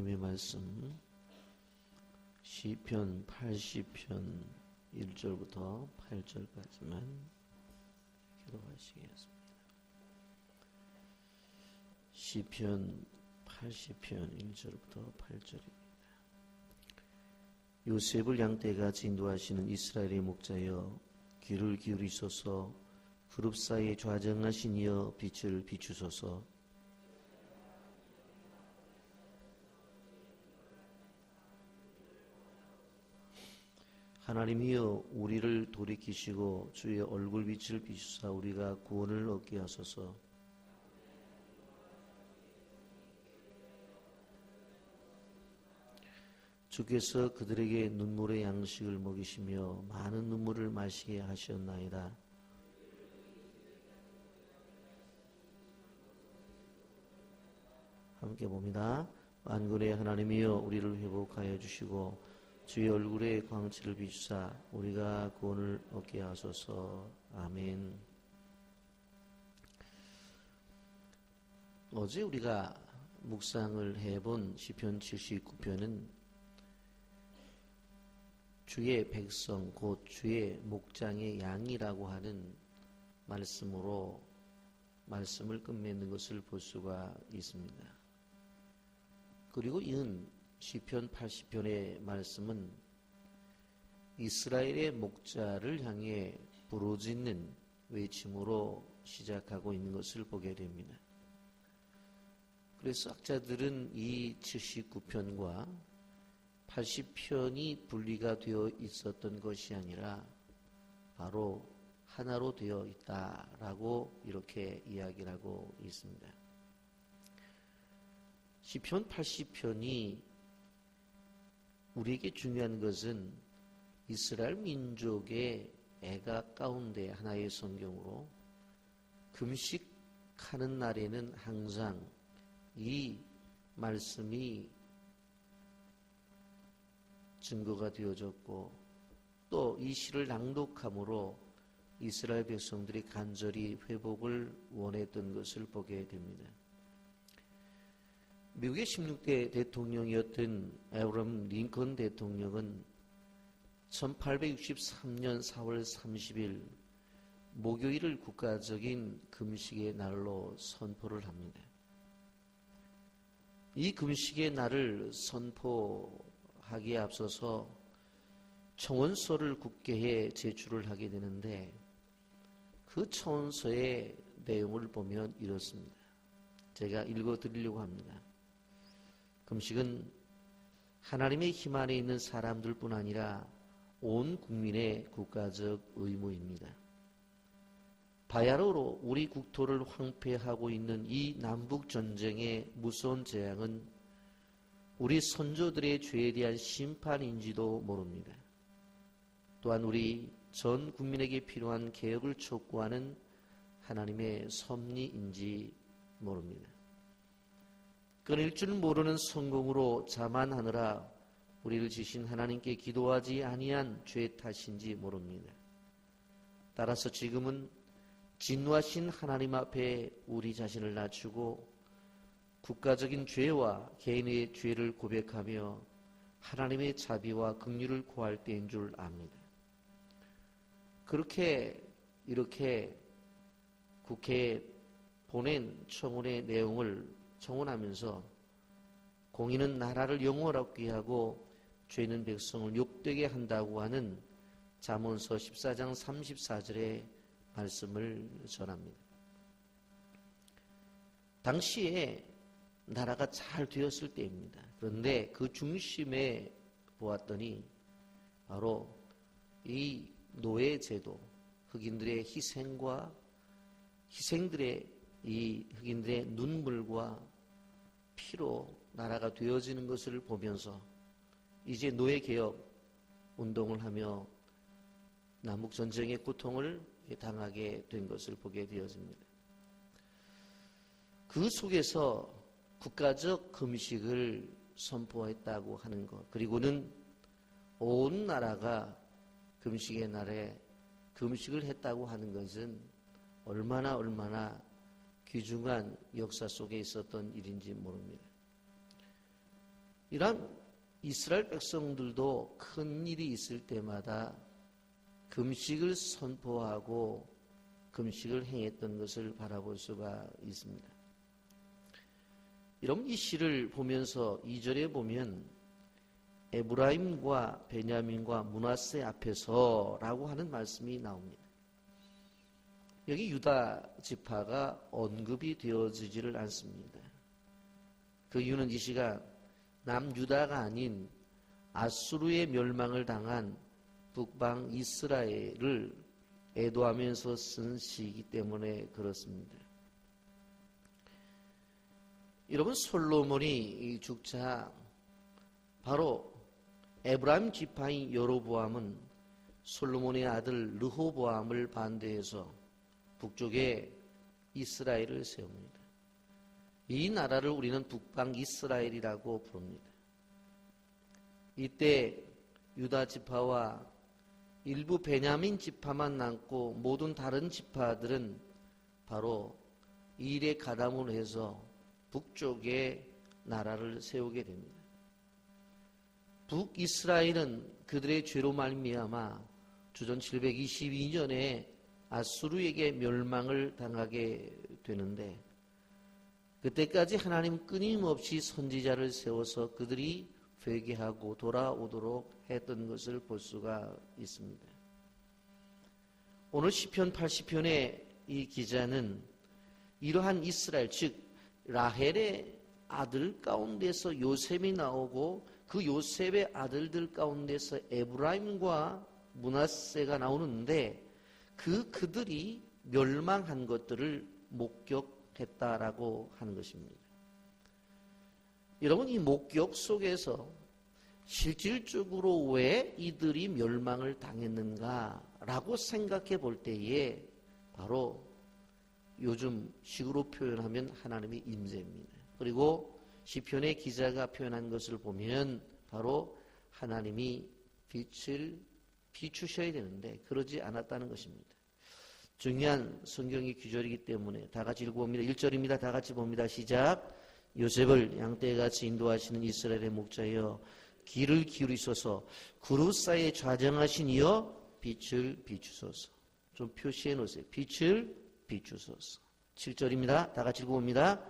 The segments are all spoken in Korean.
하나님의 말씀 시편 80편 1절부터 8절까지만 기도하시겠습니다. 시편 80편 1절부터 8절입니다. 요셉을 양떼가 인도하시는 이스라엘의 목자여 귀를 기울이소서 그룹 사이에 좌정하신 이여 빛을 비추소서 하나님이여 우리를 돌이키시고 주의 얼굴 빛을 비추사 우리가 구원을 얻게 하소서. 주께서 그들에게 눈물의 양식을 먹이시며 많은 눈물을 마시게 하셨나이다. 함께 봅니다. 만군의 하나님이여 우리를 회복하여 주시고 주의 얼굴에 광채를 비추사 우리가 구원을 얻게 하소서. 아멘. 어제 우리가 묵상을 해본 시편 79편은 주의 백성 곧 주의 목장의 양이라고 하는 말씀으로 말씀을 끝맺는 것을 볼 수가 있습니다. 그리고 이은 시편 80편의 말씀은 이스라엘의 목자를 향해 부르짖는 외침으로 시작하고 있는 것을 보게 됩니다. 그래서 학자들은 이 79편과 80편이 분리가 되어 있었던 것이 아니라 바로 하나로 되어 있다라고 이렇게 이야기를 하고 있습니다. 시편 80편이 우리에게 중요한 것은 이스라엘 민족의 애가 가운데 하나의 성경으로 금식하는 날에는 항상 이 말씀이 증거가 되어졌고 또 이 시를 낭독함으로 이스라엘 백성들이 간절히 회복을 원했던 것을 보게 됩니다. 미국의 16대 대통령이었던 에브럼 링컨 대통령은 1863년 4월 30일 목요일을 국가적인 금식의 날로 선포를 합니다. 이 금식의 날을 선포하기에 앞서서 청원서를 국회에 제출을 하게 되는데 그 청원서의 내용을 보면 이렇습니다. 제가 읽어 드리려고 합니다. 금식은 하나님의 힘 안에 있는 사람들 뿐 아니라 온 국민의 국가적 의무입니다. 바야흐로 우리 국토를 황폐하고 있는 이 남북 전쟁의 무서운 재앙은 우리 선조들의 죄에 대한 심판인지도 모릅니다. 또한 우리 전 국민에게 필요한 개혁을 촉구하는 하나님의 섭리인지 모릅니다. 끊일 줄 모르는 성공으로 자만하느라 우리를 지신 하나님께 기도하지 아니한 죄 탓인지 모릅니다. 따라서 지금은 진노하신 하나님 앞에 우리 자신을 낮추고 국가적인 죄와 개인의 죄를 고백하며 하나님의 자비와 긍휼을 구할 때인 줄 압니다. 그렇게 이렇게 국회에 보낸 청원의 내용을 청원하면서 공인은 나라를 영원하게 하고 죄는 백성을 욕되게 한다고 하는 잠언서 14장 34절의 말씀을 전합니다. 당시에 나라가 잘 되었을 때입니다. 그런데 그 중심에 보았더니 바로 이 노예 제도, 흑인들의 희생과 희생들의 이 흑인들의 눈물과 피로 나라가 되어지는 것을 보면서 이제 노예 개혁 운동을 하며 남북 전쟁의 고통을 당하게 된 것을 보게 되어집니다. 그 속에서 국가적 금식을 선포했다고 하는 것, 그리고는 온 나라가 금식의 날에 금식을 했다고 하는 것은 얼마나 얼마나 귀중한 역사 속에 있었던 일인지 모릅니다. 이런 이스라엘 백성들도 큰 일이 있을 때마다 금식을 선포하고 금식을 행했던 것을 바라볼 수가 있습니다. 여러분 이 시를 보면서 2절에 보면 에브라임과 베냐민과 문하세 앞에서라고 하는 말씀이 나옵니다. 여기 유다 지파가 언급이 되어지지를 않습니다. 그 이유는 이 시가 남유다가 아닌 아수르의 멸망을 당한 북방 이스라엘을 애도하면서 쓴 시이기 때문에 그렇습니다. 여러분 솔로몬이 죽자 바로 에브라임 지파인 여로보암은 솔로몬의 아들 르호보암을 반대해서 북쪽에 이스라엘을 세웁니다. 이 나라를 우리는 북방 이스라엘이라고 부릅니다. 이때 유다 지파와 일부 베냐민 지파만 남고 모든 다른 지파들은 바로 일에 가담을 해서 북쪽에 나라를 세우게 됩니다. 북이스라엘은 그들의 죄로 말미암아 주전 722년에 아수르에게 멸망을 당하게 되는데 그때까지 하나님 끊임없이 선지자를 세워서 그들이 회개하고 돌아오도록 했던 것을 볼 수가 있습니다. 오늘 시편 80편의 이 기자는 이러한 이스라엘 즉 라헬의 아들 가운데서 요셉이 나오고 그 요셉의 아들들 가운데서 에브라임과 문하세가 나오는데 그 그들이 멸망한 것들을 목격했다라고 하는 것입니다. 여러분 이 목격 속에서 실질적으로 왜 이들이 멸망을 당했는가라고 생각해 볼 때에 바로 요즘 식으로 표현하면 하나님의 임재입니다. 그리고 시편의 기자가 표현한 것을 보면 바로 하나님이 빛을 비추셔야 되는데 그러지 않았다는 것입니다. 중요한 성경의 규절이기 때문에 다 같이 읽어봅니다. 1절입니다. 다 같이 봅니다. 시작. 요셉을 양떼같이 인도하시는 이스라엘의 목자여 길을 기울이소서 구루 사이에 좌정하신 이여 빛을 비추소서 좀 표시해 놓으세요. 빛을 비추소서 7절입니다. 다 같이 읽어봅니다.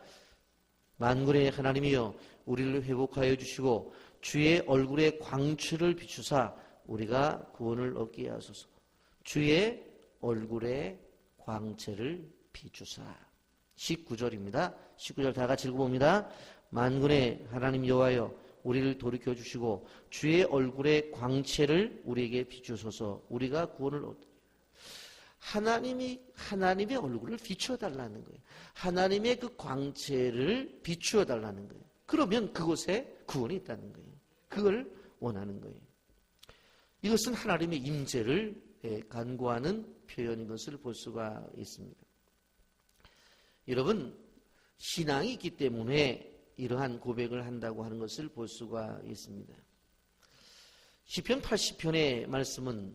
만군의 하나님이여 우리를 회복하여 주시고 주의 얼굴에 광채를 비추사 우리가 구원을 얻게 하소서 주의 얼굴에 광채를 비추사 19절입니다. 19절 다 같이 읽어봅니다. 만군의 하나님 여호와여 우리를 돌이켜 주시고 주의 얼굴의 광채를 우리에게 비추소서 우리가 구원을 얻 하나님이 하나님의 얼굴을 비추어 달라는 거예요. 하나님의 그 광채를 비추어 달라는 거예요. 그러면 그곳에 구원이 있다는 거예요. 그걸 원하는 거예요. 이것은 하나님의 임재를 예, 간구하는 표현인 것을 볼 수가 있습니다. 여러분 신앙이 있기 때문에 이러한 고백을 한다고 하는 것을 볼 수가 있습니다. 시편 80편의 말씀은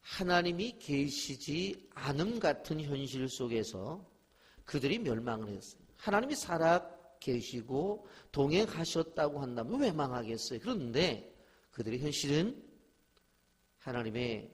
하나님이 계시지 않음 같은 현실 속에서 그들이 멸망을 했어요. 하나님이 살아 계시고 동행하셨다고 한다면 왜 망하겠어요? 그런데 그들의 현실은 하나님의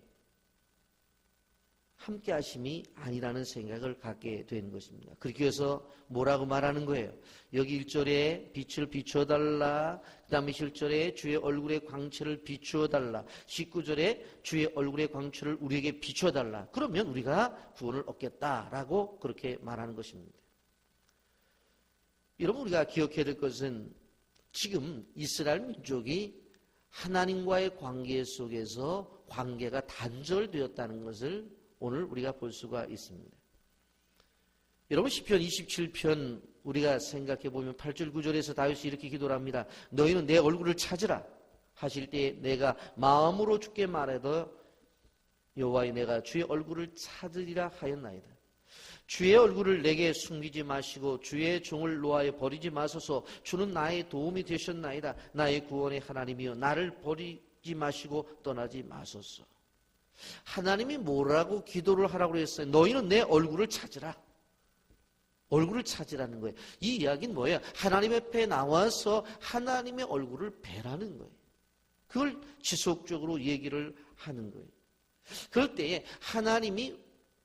함께 하심이 아니라는 생각을 갖게 된 것입니다. 그렇게 해서 뭐라고 말하는 거예요? 여기 1절에 빛을 비춰달라. 그 다음에 7절에 주의 얼굴의 광채를 비추어 달라. 19절에 주의 얼굴의 광채를 우리에게 비춰달라. 그러면 우리가 구원을 얻겠다라고 그렇게 말하는 것입니다. 여러분 우리가 기억해야 될 것은 지금 이스라엘 민족이 하나님과의 관계 속에서 관계가 단절되었다는 것을 오늘 우리가 볼 수가 있습니다. 여러분 시편 27편 우리가 생각해 보면 8절 9절에서 다윗이 이렇게 기도를 합니다. 너희는 내 얼굴을 찾으라 하실 때 내가 마음으로 주께 말해도 여호와의 내가 주의 얼굴을 찾으리라 하였나이다. 주의 얼굴을 내게 숨기지 마시고 주의 종을 놓아여 버리지 마소서 주는 나의 도움이 되셨나이다. 나의 구원의 하나님이여 나를 버리 지 마시고 떠나지 마소서. 하나님이 뭐라고 기도를 하라고 그랬어요? 너희는 내 얼굴을 찾으라. 얼굴을 찾으라는 거예요. 이 이야기는 뭐예요? 하나님 앞에 나와서 하나님의 얼굴을 뵈라는 거예요. 그걸 지속적으로 얘기를 하는 거예요. 그럴 때에 하나님이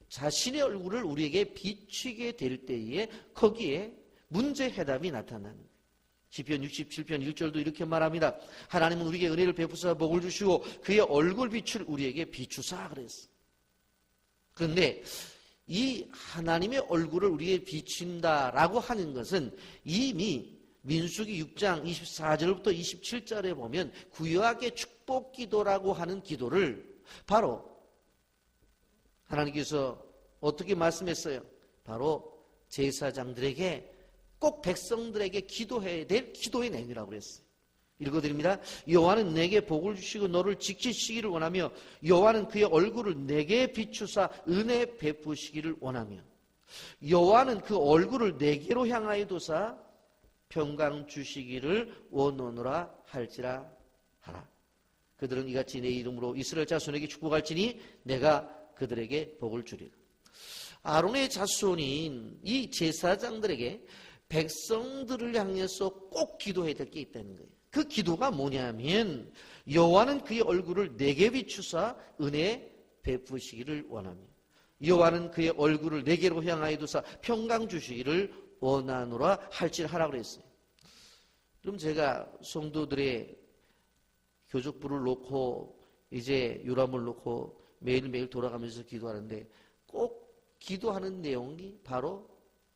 자신의 얼굴을 우리에게 비추게 될 때에 거기에 문제 해답이 나타나는 거예요. 시편 67편 1절도 이렇게 말합니다. 하나님은 우리에게 은혜를 베푸사 복을 주시고 그의 얼굴 빛을 우리에게 비추사 그랬어. 그런데 이 하나님의 얼굴을 우리에게 비춘다라고 하는 것은 이미 민수기 6장 24절부터 27절에 보면 구약의 축복 기도라고 하는 기도를 바로 하나님께서 어떻게 말씀했어요? 바로 제사장들에게 꼭 백성들에게 기도해야 될 기도의 내용이라고 그랬어요. 읽어드립니다. 여호와는 내게 복을 주시고 너를 지키시기를 원하며 여호와는 그의 얼굴을 내게 비추사 은혜 베푸시기를 원하며 여호와는 그 얼굴을 내게로 향하여 두사 평강 주시기를 원하노라 할지라 하라. 그들은 이같이 내 이름으로 이스라엘 자손에게 축복할지니 내가 그들에게 복을 주리라. 아론의 자손인 이 제사장들에게 백성들을 향해서 꼭 기도해야 될 게 있다는 거예요. 그 기도가 뭐냐면 여호와는 그의 얼굴을 내게 비추사 은혜 베푸시기를 원하며 여호와는 그의 얼굴을 내게로 향하여 두사 평강 주시기를 원하노라 할지하라 그랬어요. 그럼 제가 성도들의 교족부를 놓고 이제 유람을 놓고 매일매일 돌아가면서 기도하는데 꼭 기도하는 내용이 바로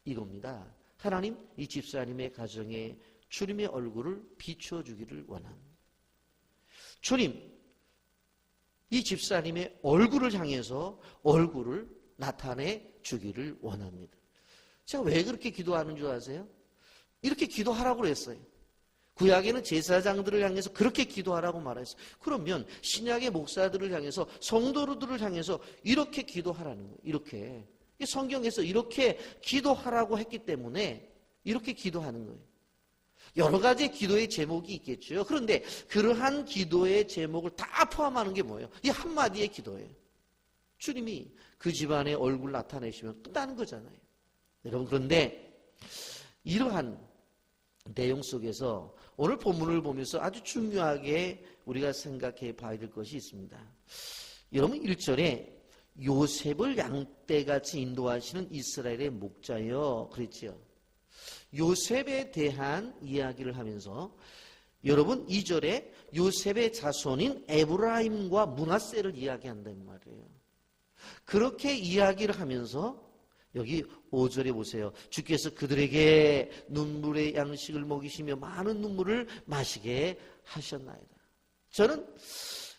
이겁니다. 하나님 이 집사님의 가정에 주님의 얼굴을 비춰주기를 원합니다. 주님, 이 집사님의 얼굴을 향해서 얼굴을 나타내 주기를 원합니다. 제가 왜 그렇게 기도하는 줄 아세요? 이렇게 기도하라고 그랬어요. 구약에는 제사장들을 향해서 그렇게 기도하라고 말했어요. 그러면 신약의 목사들을 향해서 성도들을 향해서 이렇게 기도하라는 거예요. 이렇게. 성경에서 이렇게 기도하라고 했기 때문에 이렇게 기도하는 거예요. 여러 가지 기도의 제목이 있겠죠. 그런데 그러한 기도의 제목을 다 포함하는 게 뭐예요? 이 한마디의 기도예요. 주님이 그 집안의 얼굴 나타내시면 끝나는 거잖아요. 여러분, 그런데 이러한 내용 속에서 오늘 본문을 보면서 아주 중요하게 우리가 생각해 봐야 될 것이 있습니다. 여러분, 1절에 요셉을 양떼같이 인도하시는 이스라엘의 목자여 그랬지요. 요셉에 대한 이야기를 하면서 여러분 2절에 요셉의 자손인 에브라임과 문하세를 이야기한다는 말이에요. 그렇게 이야기를 하면서 여기 5절에 보세요. 주께서 그들에게 눈물의 양식을 먹이시며 많은 눈물을 마시게 하셨나이다. 저는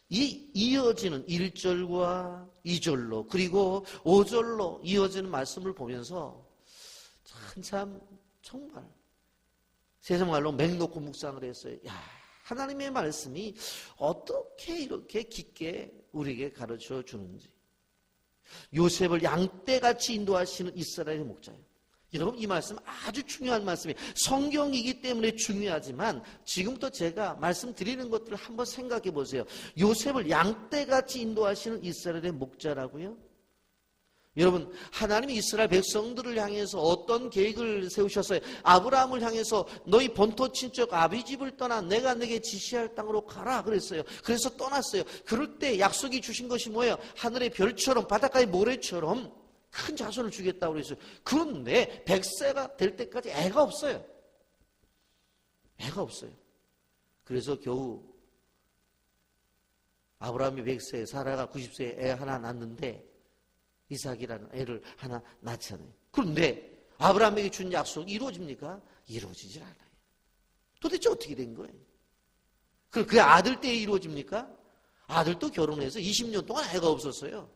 이 이어지는 1절과 2절로 그리고 5절로 이어지는 말씀을 보면서 한참 정말 세상 말로 맹놓고 묵상을 했어요. 야, 하나님의 말씀이 어떻게 이렇게 깊게 우리에게 가르쳐 주는지. 요셉을 양떼같이 인도하시는 이스라엘의 목자예요. 여러분 이 말씀 아주 중요한 말씀이에요. 성경이기 때문에 중요하지만 지금부터 제가 말씀드리는 것들을 한번 생각해 보세요. 요셉을 양떼같이 인도하시는 이스라엘의 목자라고요? 여러분, 하나님이 이스라엘 백성들을 향해서 어떤 계획을 세우셨어요? 아브라함을 향해서 너희 본토 친척 아비 집을 떠나 내가 내게 지시할 땅으로 가라 그랬어요. 그래서 떠났어요. 그럴 때 약속이 주신 것이 뭐예요? 하늘의 별처럼 바닷가의 모래처럼 큰 자손을 주겠다고 그랬어요. 그런데 백세가 될 때까지 애가 없어요. 애가 없어요. 그래서 겨우 아브라함이 100세, 사라가 90세에 애 하나 낳는데 이삭이라는 애를 하나 낳잖아요. 그런데 아브라함에게 준 약속이 이루어집니까? 이루어지질 않아요. 도대체 어떻게 된 거예요? 그럼 그 아들 때에 이루어집니까? 아들도 결혼해서 20년 동안 애가 없었어요.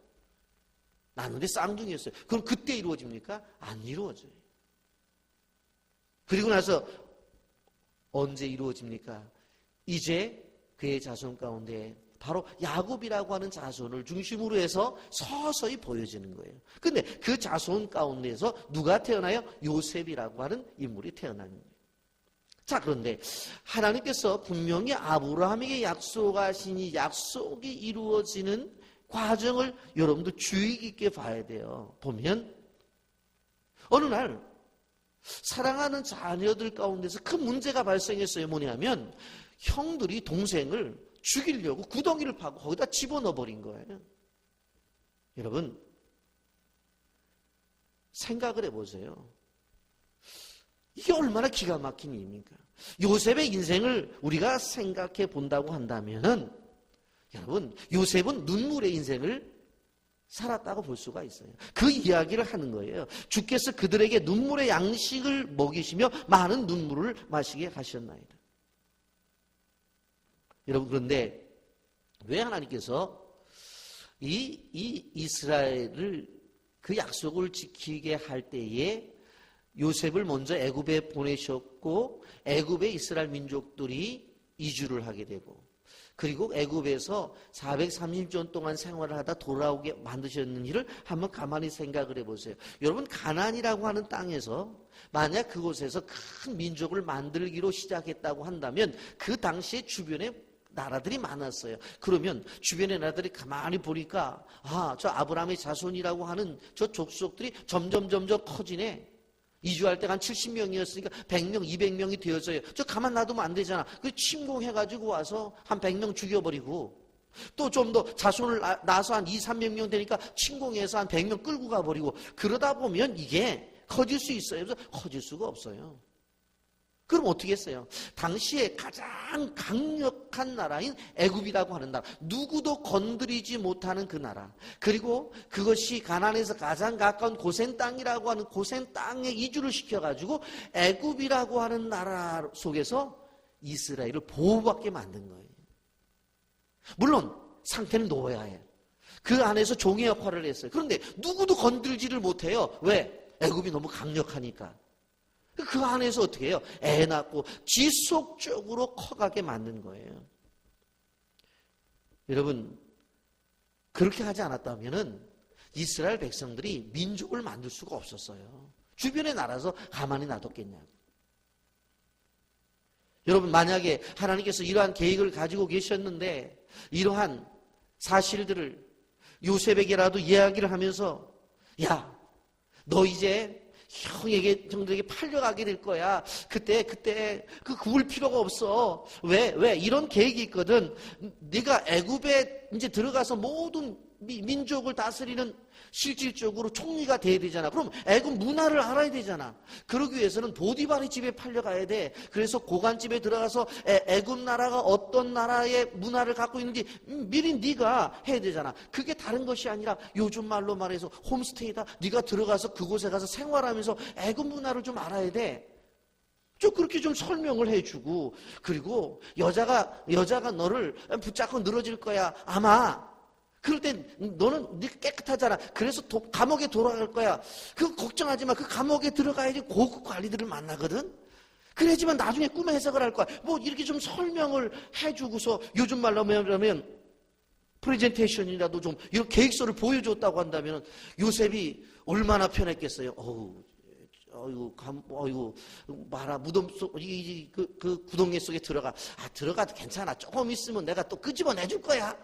낳는데 쌍둥이였어요. 그럼 그때 이루어집니까? 안 이루어져요. 그리고 나서 언제 이루어집니까? 이제 그의 자손 가운데 바로 야곱이라고 하는 자손을 중심으로 해서 서서히 보여지는 거예요. 근데 그 자손 가운데서 누가 태어나요? 요셉이라고 하는 인물이 태어나는 거예요. 자, 그런데 하나님께서 분명히 아브라함에게 약속하신 이 약속이 이루어지는 과정을 여러분도 주의 깊게 봐야 돼요. 보면 어느 날 사랑하는 자녀들 가운데서 큰 문제가 발생했어요. 뭐냐면 형들이 동생을 죽이려고 구덩이를 파고 거기다 집어넣어 버린 거예요. 여러분 생각을 해보세요. 이게 얼마나 기가 막힌 일입니까? 요셉의 인생을 우리가 생각해 본다고 한다면 여러분 요셉은 눈물의 인생을 살았다고 볼 수가 있어요. 그 이야기를 하는 거예요. 주께서 그들에게 눈물의 양식을 먹이시며 많은 눈물을 마시게 하셨나이다. 여러분 그런데 왜 하나님께서 이, 이 이스라엘을 그 약속을 지키게 할 때에 요셉을 먼저 애굽에 보내셨고 애굽의 이스라엘 민족들이 이주를 하게 되고 그리고 애굽에서 430년 동안 생활을 하다 돌아오게 만드셨는 일을 한번 가만히 생각을 해보세요. 여러분 가난이라고 하는 땅에서 만약 그곳에서 큰 민족을 만들기로 시작했다고 한다면 그 당시에 주변에 나라들이 많았어요. 그러면 주변의 나라들이 가만히 보니까 아, 저 아브라함의 자손이라고 하는 저 족속들이 점점 점점 커지네. 이주할 때가 한 70명이었으니까 100명, 200명이 되어져요. 저 가만 놔두면 안 되잖아. 그 침공해가지고 와서 한 100명 죽여버리고 또 좀 더 자손을 나- 낳아서 한 2, 300명 되니까 침공해서 한 100명 끌고 가버리고 그러다 보면 이게 커질 수 있어요. 그래서 커질 수가 없어요. 그럼 어떻게 했어요? 당시에 가장 강력한 나라인 애굽이라고 하는 나라, 누구도 건드리지 못하는 그 나라, 그리고 그것이 가난에서 가장 가까운 고센 땅이라고 하는 고센 땅에 이주를 시켜가지고 애굽이라고 하는 나라 속에서 이스라엘을 보호받게 만든 거예요. 물론 상태는 놓아야 해요. 그 안에서 종의 역할을 했어요. 그런데 누구도 건들지를 못해요. 왜? 애굽이 너무 강력하니까. 그 안에서 어떻게 해요? 애 낳고 지속적으로 커가게 만든 거예요. 여러분, 그렇게 하지 않았다면은 이스라엘 백성들이 민족을 만들 수가 없었어요. 주변에 나라서 가만히 놔뒀겠냐고. 여러분, 만약에 하나님께서 이러한 계획을 가지고 계셨는데 이러한 사실들을 요셉에게라도 이야기를 하면서 야, 너 이제 형에게 정들에게 팔려가게 될 거야. 그때 그때 그 구울 필요가 없어. 왜? 왜? 이런 계획이 있거든. 네가 애굽에 이제 들어가서 모든 미- 민족을 다스리는 실질적으로 총리가 돼야 되잖아. 그럼 애굽 문화를 알아야 되잖아. 그러기 위해서는 보디발의 집에 팔려가야 돼. 그래서 고관집에 들어가서 애- 애굽 나라가 어떤 나라의 문화를 갖고 있는지 음, 미리 네가 해야 되잖아. 그게 다른 것이 아니라 요즘 말로 말해서 홈스테이다. 네가 들어가서 그곳에 가서 생활하면서 애굽 문화를 좀 알아야 돼. 좀 그렇게 좀 설명을 해주고 그리고 여자가 여자가 너를 붙잡고 늘어질 거야 아마 그럴 땐 너는 네 깨끗하잖아 그래서 도- 감옥에 돌아갈 거야 그 걱정하지 마 그 감옥에 들어가야지 고급 관리들을 만나거든 그래야지만 나중에 꿈의 해석을 할 거야 뭐 이렇게 좀 설명을 해주고서 요즘 말로 하면 프레젠테이션이라도 좀 이런 계획서를 보여줬다고 한다면 요셉이 얼마나 편했겠어요 어우 어이구, 감, 어이구, 마라, 무덤 속, 이, 이, 그, 그 구덩이 속에 들어가. 아, 들어가도 괜찮아. 조금 있으면 내가 또 끄집어내줄 거야.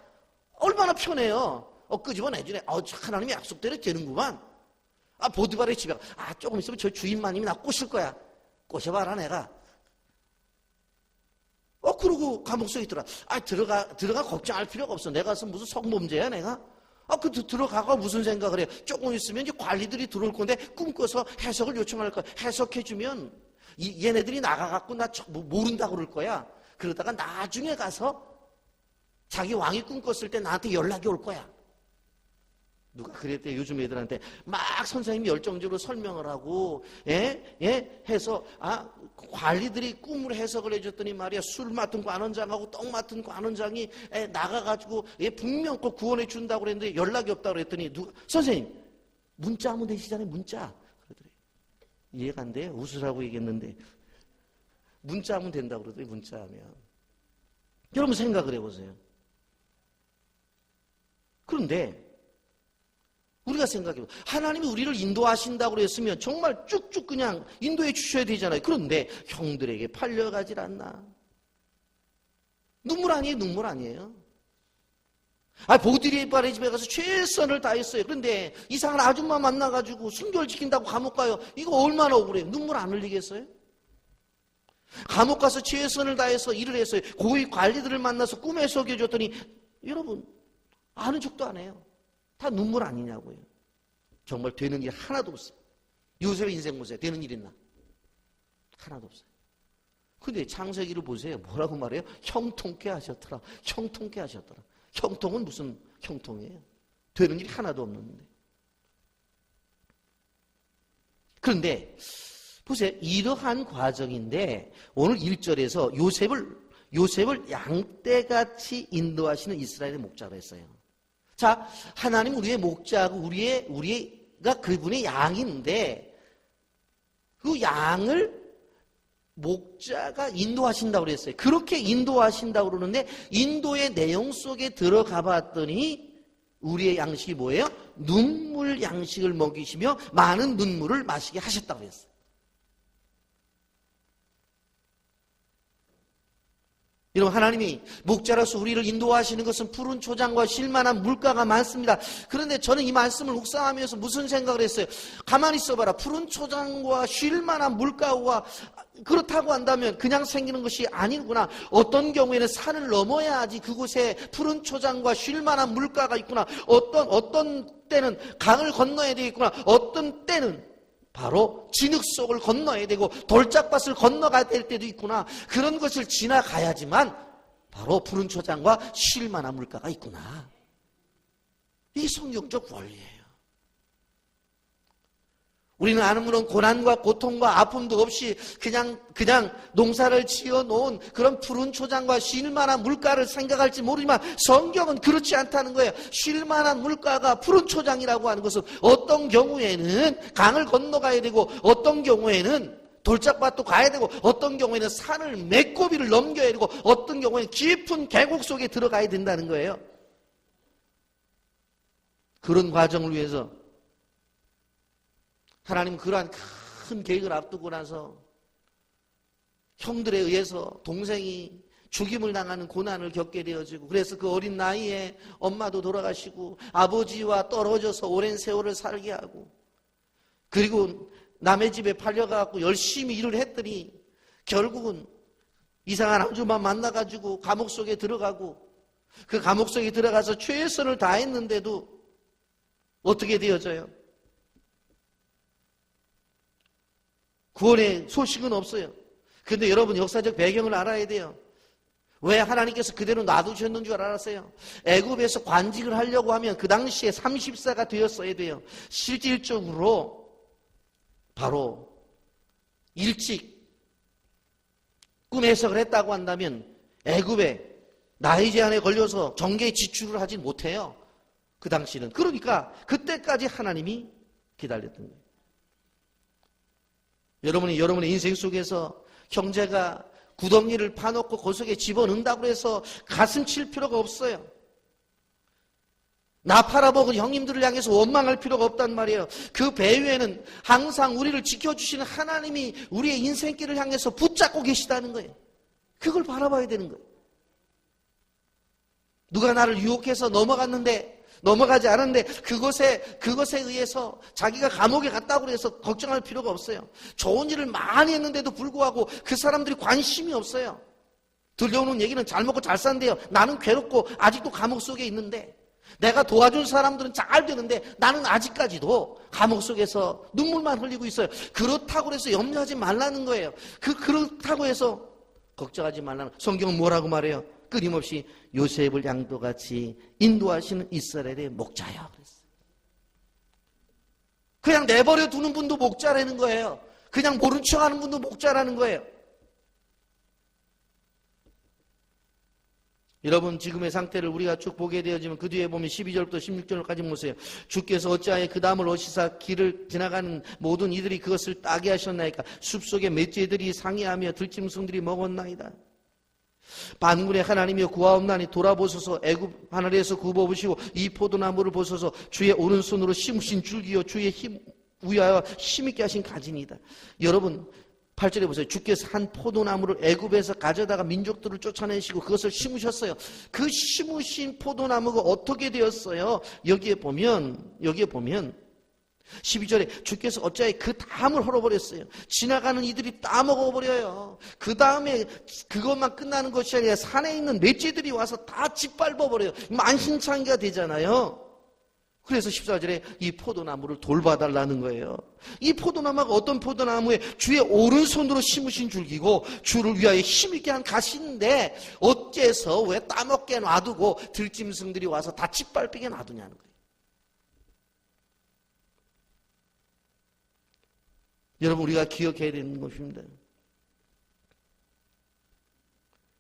얼마나 편해요. 어, 끄집어내주네. 어, 하나님의 약속대로 되는구만. 아, 보드발의 집에, 가. 아, 조금 있으면 저 주인마님이 나 꼬실 거야. 꼬셔봐라, 내가. 어, 그러고 감옥 속에 들어가. 아, 들어가, 들어가 걱정할 필요가 없어. 내가 서 무슨 성범죄야, 내가? 아, 그 들어가가 무슨 생각을 해? 조금 있으면 이제 관리들이 들어올 건데 꿈꿔서 해석을 요청할 거야. 해석해주면 이, 얘네들이 나가갖고 나 모른다고 그럴 거야. 그러다가 나중에 가서 자기 왕이 꿈꿨을 때 나한테 연락이 올 거야. 누가 그랬대 요즘 애들한테? 막 선생님이 열정적으로 설명을 하고 예? 예? 해서 아 관리들이 꿈을 해석을 해줬더니 말이야 술 맡은 관원장하고 떡 맡은 관원장이 예, 나가가지고 예, 분명껏 구원해 준다고 그랬는데 연락이 없다고 그랬더니 누가 선생님 문자 하면 되시잖아요 문자. 그러더래. 이해가 안 돼요 웃으라고 얘기했는데. 문자 하면 된다고 그러더니 문자 하면. 여러분 생각을 해보세요 그런데 우리가 생각해 보 하나님이 우리를 인도하신다고 그랬으면 정말 쭉쭉 그냥 인도해 주셔야 되잖아요. 그런데 형들에게 팔려가질 않나? 눈물 아니에요, 눈물 아니에요. 아, 보디리바의 집에 가서 최선을 다했어요. 그런데 이상한 아줌마 만나가지고 순결 지킨다고 감옥 가요. 이거 얼마나 억울해요. 눈물 안 흘리겠어요? 감옥 가서 최선을 다해서 일을 했어요. 고위 관리들을 만나서 꿈에 속여줬더니 여러분 아는 척도 안 해요. 다 눈물 아니냐고요. 정말 되는 일 하나도 없어요. 요셉의 인생 보세요. 되는 일 있나? 하나도 없어요. 근데 창세기를 보세요. 뭐라고 말해요? 형통케 하셨더라. 형통케 하셨더라. 형통은 무슨 형통이에요? 되는 일이 하나도 없는데. 그런데 보세요. 이러한 과정인데 오늘 1절에서 요셉을 요셉을 양떼같이 인도하시는 이스라엘의 목자로 했어요. 자, 하나님 우리의 목자고 우리의 우리가 그분의 양인데 그 양을 목자가 인도하신다고 그랬어요. 그렇게 인도하신다고 그러는데 인도의 내용 속에 들어가 봤더니 우리의 양식이 뭐예요? 눈물 양식을 먹이시며 많은 눈물을 마시게 하셨다고 했어요. 여러분 하나님이 목자로서 우리를 인도하시는 것은 푸른 초장과 쉴만한 물가가 많습니다. 그런데 저는 이 말씀을 묵상하면서 무슨 생각을 했어요? 가만히 있어봐라. 푸른 초장과 쉴만한 물가와 그렇다고 한다면 그냥 생기는 것이 아니구나. 어떤 경우에는 산을 넘어야지 그곳에 푸른 초장과 쉴만한 물가가 있구나. 어떤 어떤 때는 강을 건너야 되겠구나. 어떤 때는 바로 진흙 속을 건너야 되고 돌짝밭을 건너가야 될 때도 있구나. 그런 것을 지나가야지만 바로 푸른 초장과 쉴만한 물가가 있구나. 이게 성경적 원리예요. 우리는 아무런 고난과 고통과 아픔도 없이 그냥 그냥 농사를 지어 놓은 그런 푸른 초장과 쉴 만한 물가를 생각할지 모르지만 성경은 그렇지 않다는 거예요. 쉴 만한 물가가 푸른 초장이라고 하는 것은 어떤 경우에는 강을 건너가야 되고 어떤 경우에는 돌짝밭도 가야 되고 어떤 경우에는 산을 메꼬비를 넘겨야 되고 어떤 경우에는 깊은 계곡 속에 들어가야 된다는 거예요. 그런 과정을 위해서 하나님 그러한 큰 계획을 앞두고 나서 형들에 의해서 동생이 죽임을 당하는 고난을 겪게 되어지고 그래서 그 어린 나이에 엄마도 돌아가시고 아버지와 떨어져서 오랜 세월을 살게 하고 그리고 남의 집에 팔려가고 열심히 일을 했더니 결국은 이상한 아주만 만나가지고 감옥 속에 들어가고 그 감옥 속에 들어가서 최선을 다했는데도 어떻게 되어져요? 구원의 소식은 없어요. 근데 여러분 역사적 배경을 알아야 돼요. 왜 하나님께서 그대로 놔두셨는 줄 알았어요? 애굽에서 관직을 하려고 하면 그 당시에 30세가 되었어야 돼요. 실질적으로 바로 일찍 꿈 해석을 했다고 한다면 애굽에 나이 제한에 걸려서 정계에 지출을 하지 못해요. 그 당시는. 그러니까 그때까지 하나님이 기다렸던 거예요. 여러분이 여러분의 인생 속에서 형제가 구덩이를 파놓고 그 속에 집어넣는다고 해서 가슴 칠 필요가 없어요. 나 팔아먹은 형님들을 향해서 원망할 필요가 없단 말이에요. 그 배후에는 항상 우리를 지켜주시는 하나님이 우리의 인생길을 향해서 붙잡고 계시다는 거예요. 그걸 바라봐야 되는 거예요. 누가 나를 유혹해서 넘어갔는데 넘어가지 않았는데 그것에 그것에 의해서 자기가 감옥에 갔다고 해서 걱정할 필요가 없어요. 좋은 일을 많이 했는데도 불구하고 그 사람들이 관심이 없어요. 들려오는 얘기는 잘 먹고 잘 산대요. 나는 괴롭고 아직도 감옥 속에 있는데 내가 도와준 사람들은 잘 되는데 나는 아직까지도 감옥 속에서 눈물만 흘리고 있어요. 그렇다고 해서 염려하지 말라는 거예요. 그 그렇다고 해서 걱정하지 말라는 성경은 뭐라고 말해요? 끊임없이 요셉을 양도같이 인도하시는 이스라엘의 목자요. 그랬어요. 그냥 내버려 두는 분도 목자라는 거예요. 그냥 모른 척 하는 분도 목자라는 거예요. 여러분 지금의 상태를 우리가 쭉 보게 되어지면 그 뒤에 보면 12절부터 16절까지 보세요. 주께서 어찌하여 그 다음을 어시사 길을 지나가는 모든 이들이 그것을 따게 하셨나이까 숲속에 멧돼들이 상의하며 들짐승들이 먹었나이다. 반군의 하나님이여 구하옵나니 돌아보소서 애굽 하늘에서 구워보시고 이 포도나무를 보소서 주의 오른손으로 심으신 줄기요 주의 힘 위하여 힘있게 하신 가진이다. 여러분 8절에 보세요. 주께서 한 포도나무를 애굽에서 가져다가 민족들을 쫓아내시고 그것을 심으셨어요. 그 심으신 포도나무가 어떻게 되었어요? 여기에 보면 여기에 보면 12절에 주께서 어찌하여 그 담을 헐어버렸어요. 지나가는 이들이 따먹어버려요. 그 다음에 그것만 끝나는 것이 아니라 산에 있는 넷째들이 와서 다 짓밟아버려요. 만신창기가 되잖아요. 그래서 14절에 이 포도나무를 돌봐달라는 거예요. 이 포도나무가 어떤 포도나무에 주의 오른손으로 심으신 줄기고 주를 위하여 힘있게 한 가시인데 어째서 왜 따먹게 놔두고 들짐승들이 와서 다 짓밟히게 놔두냐는 거예요. 여러분 우리가 기억해야 되는 것입니다.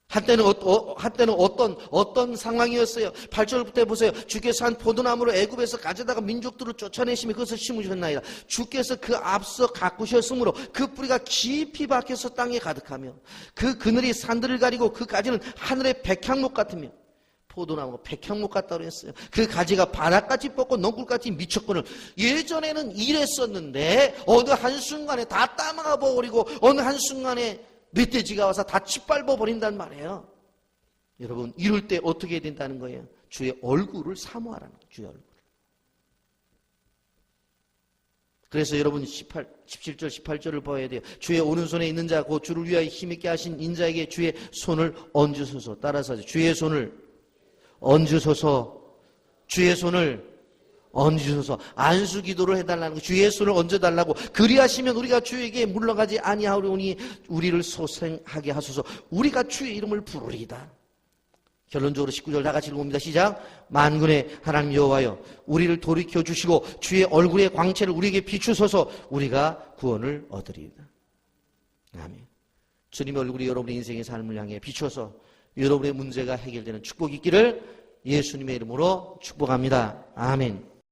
한때는, 어, 어, 한때는 어떤, 어떤 상황이었어요? 8절 부터 보세요. 주께서 한 포도나무로 애굽에서 가져다가 민족들을 쫓아내시며 그것을 심으셨나이다. 주께서 그 앞서 가꾸셨으므로 그 뿌리가 깊이 박혀서 땅에 가득하며 그 그늘이 산들을 가리고 그 가지는 하늘의 백향목 같으며 포도나무가 백향목 같다고 했어요. 그 가지가 바닥같이 뻗고 넝굴같이 미쳤거늘 예전에는 이랬었는데 어느 한순간에 다 따먹어 버리고 어느 한순간에 멧돼지가 와서 다 짓밟아 버린단 말이에요. 여러분 이럴 때 어떻게 해야 된다는 거예요? 주의 얼굴을 사모하라는 거예요. 주의 얼굴. 그래서 여러분 18, 17절, 18절을 봐야 돼요. 주의 오른손에 있는 자, 곧 주를 위하여 힘있게 하신 인자에게 주의 손을 얹으소서. 따라서. 주의 손을 얹으소서. 주의 손을 얹으소서. 안수 기도를 해달라는 거. 주의 손을 얹어달라고. 그리하시면 우리가 주에게 물러가지 아니하오니 우리를 소생하게 하소서. 우리가 주의 이름을 부르리다. 결론적으로 19절 다 같이 읽어봅니다. 시작. 만군의 하나님 여호와여 우리를 돌이켜 주시고 주의 얼굴의 광채를 우리에게 비추소서. 우리가 구원을 얻으리이다. 아멘. 주님의 얼굴이 여러분의 인생의 삶을 향해 비춰서 여러분의 문제가 해결되는 축복이 있기를 예수님의 이름으로 축복합니다. 아멘.